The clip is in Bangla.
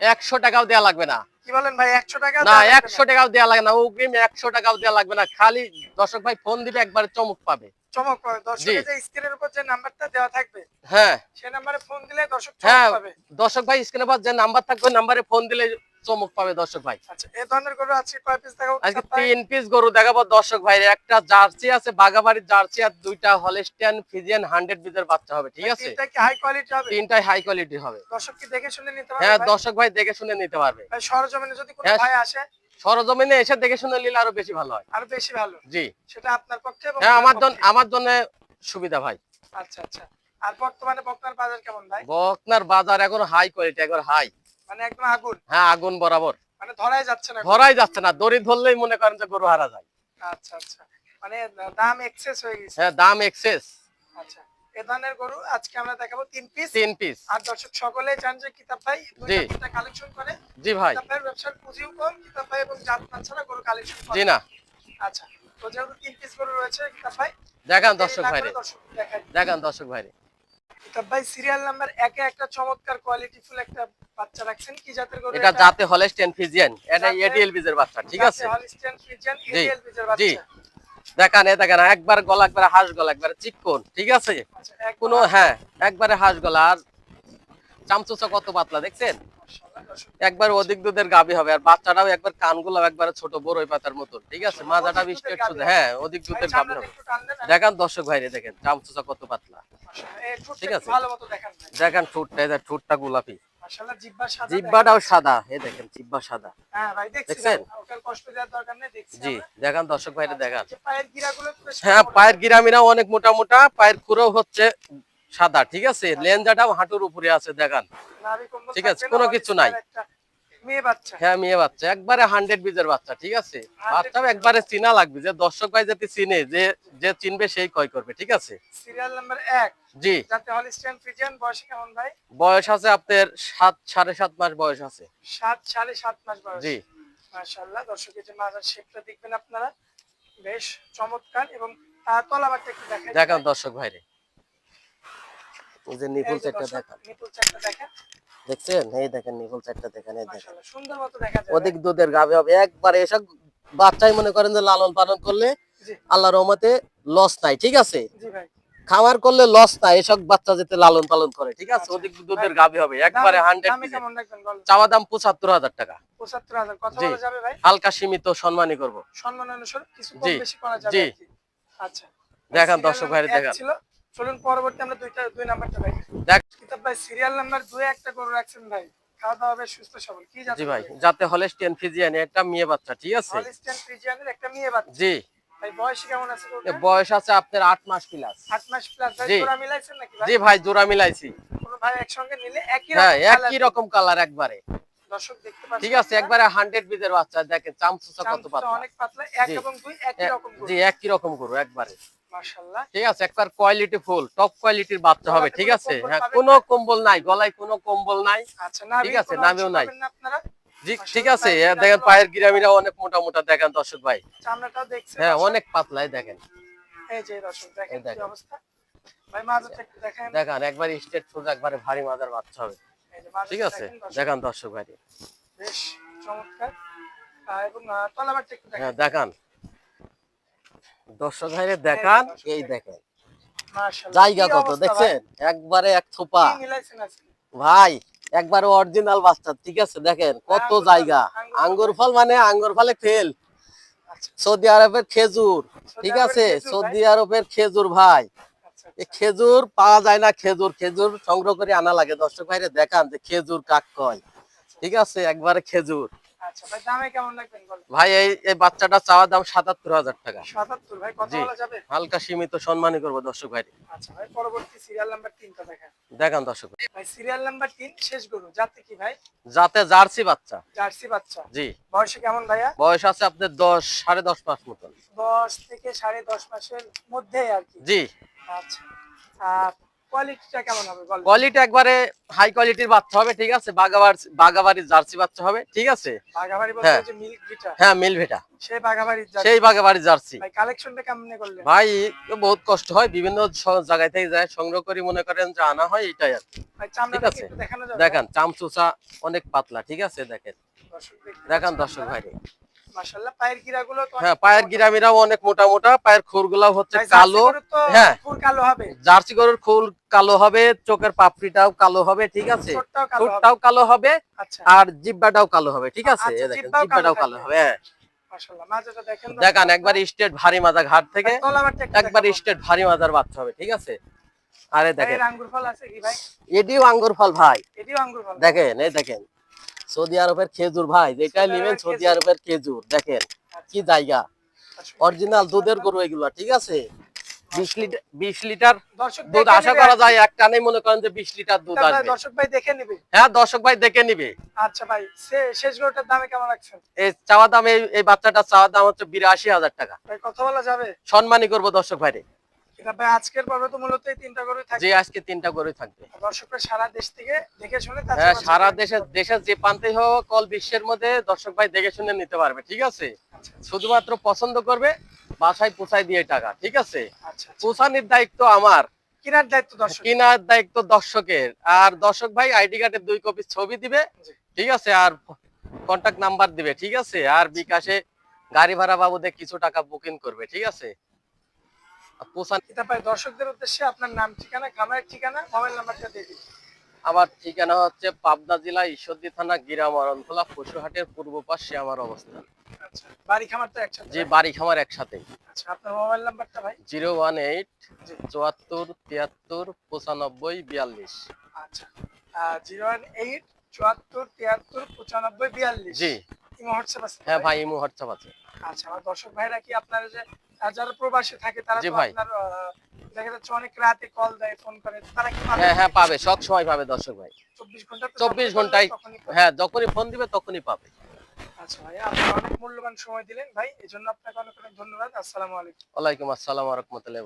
একশো টাকাও দেওয়া লাগবে না। কি বলেন ভাই একশো টাকা না একশো টাকাও দেওয়া লাগে না। অগ্রিম একশো টাকাও দেওয়া লাগবে না। খালি দর্শক ভাই ফোন দিবে একবারে চমক পাবে। চমক পাবে। দর্শকের। যে স্ক্রিনের উপর যে নাম্বারটা দেওয়া থাকবে হ্যাঁ। সেই নাম্বারে ফোন দিলে দর্শক হ্যাঁ চমক পাবে। দর্শক ভাই স্ক্রিনে পর যে নাম্বার থাকবে নাম্বারে ফোন দিলে চমক পাবে দর্শক ভাই। আচ্ছা এই ধরনের গরু আজকে কয় পিস দেখাবো? আজকে তিন পিস গরু দেখাবো দর্শক ভাই। একটা জার্সি আছে বাগাবাড়ির জার্সি আর দুইটা হলিস্টিয়ান ফিজিয়ান হান্ড্রেড পিসের বাচ্চা হবে ঠিক আছে? তিনটা কি হাই কোয়ালিটি হবে? তিনটাই হাই কোয়ালিটি হবে। দর্শক কি দেখে শুনে নিতে পারবে হ্যাঁ দর্শক ভাই দেখে শুনে নিতে পারবে। সরজমিনে যদি কোনো হ্যাঁ। ভাই আসে? সরজমিনে এসে দেখে শুনে নিলে আরও বেশি ভালো হয়। আরও বেশি ভালো। জি। সেটা আপনার পক্ষে হ্যাঁ আমার জন্য আমার জন্য সুবিধা ভাই। আচ্ছা আচ্ছা। আর বর্তমানে বকনার বাজার কেমন ভাই? বকনার বাজার এখন হাই কোয়ালিটি এখন হাই মানে একদম আগুন? হ্যাঁ আগুন বরাবর। মানে ধরাই যাচ্ছে না? ধরাই যাচ্ছে না। দড়ি ধরলেই মনে করেন যে গরু হারা যায়। আচ্ছা আচ্ছা। মানে দাম এক্সেস হয়ে গেছে। হ্যাঁ দাম এক্সেস আচ্ছা। এ ধরনের গরু আজকে আমরা দেখাবো তিন পিস তিন পিস আর দর্শক সকলে চান যে কিতাব ভাই দুইটা কালেকশন করে। জি ভাই। কিতাব ব্যবসার পুঁজিও কম কিতাব ভাই এবং ছাড়া গরু কালেকশন করে। জি না। আচ্ছা। তো যেহেতু তিন পিস গরু রয়েছে কিতাব ভাই দর্শক ভাই দেখান দর্শক ভাই কিতাব ভাই সিরিয়াল নাম্বার একে একটা চমৎকার কোয়ালিটি ফুল একটা বাচ্চা রাখছেন? কি জাতের গরু এটা জাতে ফিজিয়ান এটা জাতে- এডিএল বীজের বাচ্চা ঠিক আছে? বীজের। বাচ্চা। দেখান এ দেখেন একবার গলা একবার হাঁস গলা একবার চিকন ঠিক আছে? আচ্ছা কোনো হ্যাঁ একবারে হাঁস গলা আর চামচুচা কত পাতলা দেখছেন? একবার অধিক দুধের গাবি হবে আর বাচ্চাটাও একবার কানগুলো একবারে ছোট বড়ই পাতার মতন ঠিক আছে? মাজাটা বিস্টেট শুধু হ্যাঁ অধিক দুধের গাবি হবে। দেখান দর্শক ভাইরে দেখেন চামচুচা কত পাতলা। ঠিক আছে। দেখান ঠোঁটটা ঠোঁটটা গোলাপি। মাশাআল্লাহ, জিহ্বা সাদা জিব্বাটাও সাদা এই দেখেন জিব্বা সাদা। হ্যাঁ ভাই, দেখছেন? ওটার কষ্ট দেওয়ার দরকার নেই, দেখছি জি দেখান দর্শক ভাইরে দেখান। পায়ের গিরাগুলো হ্যাঁ পায়ের। অনেক মোটা মোটা পায়ের হচ্ছে সাদা ঠিক আছে? লেঞ্জাটাও হাঁটুর উপরে আছে দেখান। ঠিক আছে, কোনো কিছু নাই। একটা মেয়ে বাচ্চা। হ্যাঁ মেয়ে বাচ্চা। একবারে হান্ড্রেড বিজের বাচ্চা ঠিক আছে? 100 একবারে চিনা লাগবে। যে দর্শক ভাই যাতে চিনে যে যে চিনবে সেই ক্রয় করবে ঠিক আছে? সিরিয়াল নাম্বার এক। জি। যাতে হলিস্টিয়ান ফ্রিজিয়ান বয়স কেমন ভাই? বয়স আছে আপনার সাত সাড়ে সাত মাস বয়স আছে। সাত সাড়ে সাত মাস বয়স। জি। মাশাআল্লাহ দর্শক যে মাজার শেপটা দেখবেন আপনারা। বেশ চমৎকার এবং তলাবারটা একটু দেখাই। দেখান দর্শক ভাইরে। এই যে নিপুল চারটা দেখান। নিপুল চারটা দেখেন। দেখছেন? এই দেখেন নিপুল চারটা দেখেন এই অধিক দুধের গাবে হবে। একবারে এসব বাচ্চাই মনে করেন যে লালন পালন করলে আল্লাহ রহমতে লস নাই ঠিক আছে? খামার করলে লস নাই এসব বাচ্চা যেতে লালন পালন করে ঠিক আছে? আচ্ছা। অধিক দুধের গাবে হবে। একবারে হান্ড্রেড চাওয়া দাম পঁচাত্তর হাজার টাকা। ভাই? হালকা সীমিত সম্মানই করব। সম্মান জি। আচ্ছা। দেখান দর্শক নাম্বার দেখান। চলুন পরবর্তী আমরা দুইটা দুই নাম্বারটা ভাই কিতাব ভাই সিরিয়াল নাম্বার দুই একটা করে রাখছেন ভাই। খাওয়া দাওয়া বেশ সুস্থ সবল। কি জি ভাই যাতে হলেস্টিয়ান একটা মেয়ে বাচ্চা ঠিক আছে? হলিস্টিয়ান ফ্রিজিয়ানের একটা মেয়ে বাচ্চা। জি। ভাই বয়স কেমন আছে বয়স আছে আপনার আট মাস প্লাস আট মাস প্লাস ভাই জোড়া মিলাইছেন নাকি ভাই? জি ভাই জোড়া মিলাইছি। কোনো ভাই একসঙ্গে নিলে একই হ্যাঁ রকম একই রকম কালার একবারে। দর্শক দেখতে পাচ্ছেন ঠিক আছে একবারে হান্ড্রেড বিজের বাচ্চা দেখেন চামচুচা কত পাতলা। অনেক পাতলা এক। এবং দুই একই রকম জি একই রকম গরু একবারে। মাশাআল্লাহ। ঠিক আছে একবার কোয়ালিটি ফুল টপ কোয়ালিটির বাচ্চা হবে ঠিক আছে? হ্যাঁ কোনো কম্বল নাই গলায় কোনো কম্বল নাই। আচ্ছা না ঠিক আছে, নাভিও নাই। আপনারা? ঠিক আছে দেখেন পায়ের গিরামিরা অনেক মোটা মোটা দেখেন দর্শক ভাই। চামড়াটাও দেখছেন হ্যাঁ অনেক পাতলাই দেখেন। এই যে দর্শক দেখেন কি অবস্থা? ভাই মাজারটা একটু দেখেন। দেখান একবার স্টেট সোজা একবারে ভারী মাদার বাচ্চা হবে। ঠিক আছে দেখেন দর্শক, দেখান দর্শক ভাই। বেশ চমৎকার। এবং তলাবারটা একটু দেখেন। হ্যাঁ দেখান। দর্শক ভাইরে দেখান এই দেখেন। দেখেন জায়গা কত দেখছেন? একবারে এক থোপা। ভাই? একবারে অরিজিনাল বাচ্চা ঠিক আছে? দেখেন কত জায়গা। আঙ্গুর ফল। মানে আঙ্গুর ফলে ফেল আচ্ছা। সৌদি আরবের খেজুর ঠিক আছে? সৌদি আরবের খেজুর ভাই। আচ্ছা এই আচ্ছা। খেজুর পাওয়া যায় না খেজুর। খেজুর সংগ্রহ করে আনা লাগে। দর্শক ভাইরে দেখান যে খেজুর কাক কয়। ঠিক আছে? একবারে খেজুর। আচ্ছা ভাই দামে কেমন লাগবেন বলেন? ভাই এই এই বাচ্চাটা চাওয়া দাম সাতাত্তর হাজার টাকা। সাতাত্তর ভাই কথা বলা যাবে? হালকা সীমিত সম্মানই করব দর্শক আচ্ছা ভাই পরবর্তী সিরিয়াল নাম্বার তিনটা দেখেন। দেখান দর্শক ভাই। ভাই সিরিয়াল নাম্বার তিন শেষ গরু। যাতে কি ভাই? যাতে জার্সি বাচ্চা। জার্সি বাচ্চা। জি। বয়সে কেমন ভাইয়া? বয়স আছে আপনার দশ সাড়ে দশ মাস মতন। দশ থেকে সাড়ে দশ মাসের মধ্যে আর কি। জি। আচ্ছা। আর কোয়ালিটিটা কেমন হবে কোয়ালিটি একবারে হাই কোয়ালিটির বাচ্চা হবে ঠিক আছে? বাগাবাড়ির জার্সি বাচ্চা হবে ঠিক আছে? বলতে হ্যাঁ। যে মিল্ক ভিটা। হ্যাঁ সেই বাগাবাড়ির জার্সি। ভাই কালেকশনটা কেমনে করলেন? ভাই বহুত কষ্ট হয় বিভিন্ন জায়গায় থেকে যায় সংগ্রহ করে মনে করেন যে আনা হয় এটাই আর ঠিক আছে। দেখানো যাবে? দেখেন চামচুচা অনেক পাতলা ঠিক আছে? দেখেন। দেখান দর্শক ভাই। মাশাআল্লাহ পায়ের গিরাগুলো হ্যাঁ পায়ের গিরামিরাও অনেক মোটা মোটা পায়ের খুরগুলাও হচ্ছে জার্সি কালো। গরুর হ্যাঁ। খুর কালো হবে। জার্সি গরুর খুল কালো হবে চোখের পাপড়িটাও কালো হবে ঠিক আছে? ঠোঁটটাও কালো হবে। আচ্ছা। আর জিব্বাটাও কালো হবে ঠিক আছে? আচ্ছা, জিব্বাটাও কালো হবে হ্যাঁ। দেখেন একবার স্টেট ভারী মাজা ঘাট থেকে একবার স্টেট ভারী মাজার বাচ্চা হবে ঠিক আছে? আরে দেখেন। আঙ্গুর ফল আছে কি ভাই? এটিও আঙ্গুর ফল ভাই। এটিও আঙ্গুর ফল। দেখেন এই দেখেন। সৌদি আরবের খেজুর ভাই যেটা নেবেন সৌদি। আরবের খেজুর দেখেন কি জায়গা। অরিজিনাল দুধের গরু এগুলো ঠিক আছে? বিশ লিটার বিশ লিটার দুধ আশা করা যায় এক টানে মনে করেন যে বিশ লিটার দুধ আসবে। দর্শক ভাই দেখে নিবে। হ্যাঁ দর্শক ভাই দেখে নিবে। আচ্ছা ভাই সে- শেষ গরুটার দামে কেমন রাখছেন? এই চাওয়া দাম এই বাচ্চাটার চাওয়া দাম হচ্ছে বিরাশি হাজার টাকা। কথা বলা যাবে? সম্মানই করব দর্শক ভাইরে। এটা ভাই আজকের পর্বে তো মূলত এই তিনটা গরুই যে থাকবে আজকে তিনটা গরুই থাকবে। দর্শকরা সারা দেশ থেকে দেখে শুনে হ্যাঁ সারা দেশে দেশের যে প্রান্তে হোক কল বিশ্বের মধ্যে দর্শক ভাই দেখে শুনে নিতে পারবে ঠিক আছে? আচ্ছা আচ্ছা, শুধুমাত্র পছন্দ করবে বাসায় পোষায় দিয়ে টাকা ঠিক আছে? আচ্ছা। পোষানির দায়িত্ব আমার। কেনার দায়িত্ব দর্শক। কেনার দায়িত্ব দর্শকের। আর দর্শক ভাই আইডি কার্ডের দুই কপি ছবি দিবে ঠিক আছে? আর কন্টাক্ট নাম্বার দিবে ঠিক আছে? আর বিকাশে গাড়ি ভাড়া বাবদে কিছু টাকা বুকিং করবে ঠিক আছে? পোষান এটা ভাই দর্শকদের উদ্দেশ্যে আপনার নাম ঠিকানা খামারের ঠিকানা মোবাইল নাম্বারটা দিয়ে দিন। আমার ঠিকানা হচ্ছে পাবনা জেলা ঈশ্বরদী থানা গিরাম অরণখোলা পশুহাটের পূর্ব পাশে আমার অবস্থান। আচ্ছা বাড়ি খামার তো একসাথে? যে বাড়ি খামার একসাথে আচ্ছা আপনার মোবাইল নাম্বারটা ভাই? জিরো ওয়ান এইট চুয়াত্তর তিয়াত্তর পঁচানব্বই বিয়াল্লিশ। আচ্ছা জিরো ওয়ান এইট চুয়াত্তর তিয়াত্তর পঁচানব্বই বিয়াল্লিশ। জি। ইমো হোয়াটসঅ্যাপ আছে হ্যাঁ ভাই? ইমু হোয়াটসঅ্যাপ আছে। আচ্ছা আমার দর্শক ভাইরা কি আপনারা যে যারা প্রবাসে থাকে তারা জি ভাই। দেখা যাচ্ছে অনেক রাতে কল দেয় ফোন করে তারা কি পাবে হ্যাঁ হ্যাঁ পাবে সব সময় পাবে দর্শক ভাই। চব্বিশ ঘণ্টা চব্বিশ ঘন্টায় হ্যাঁ যখনই ফোন দিবে তখনই পাবে। আচ্ছা ভাই আপনি অনেক মূল্যবান সময় দিলেন ভাই এই জন্য আপনাকে অনেক অনেক ধন্যবাদ। আসসালামু আলাইকুম। ওয়ালাইকুম আসসালাম রহমতুল্লাহ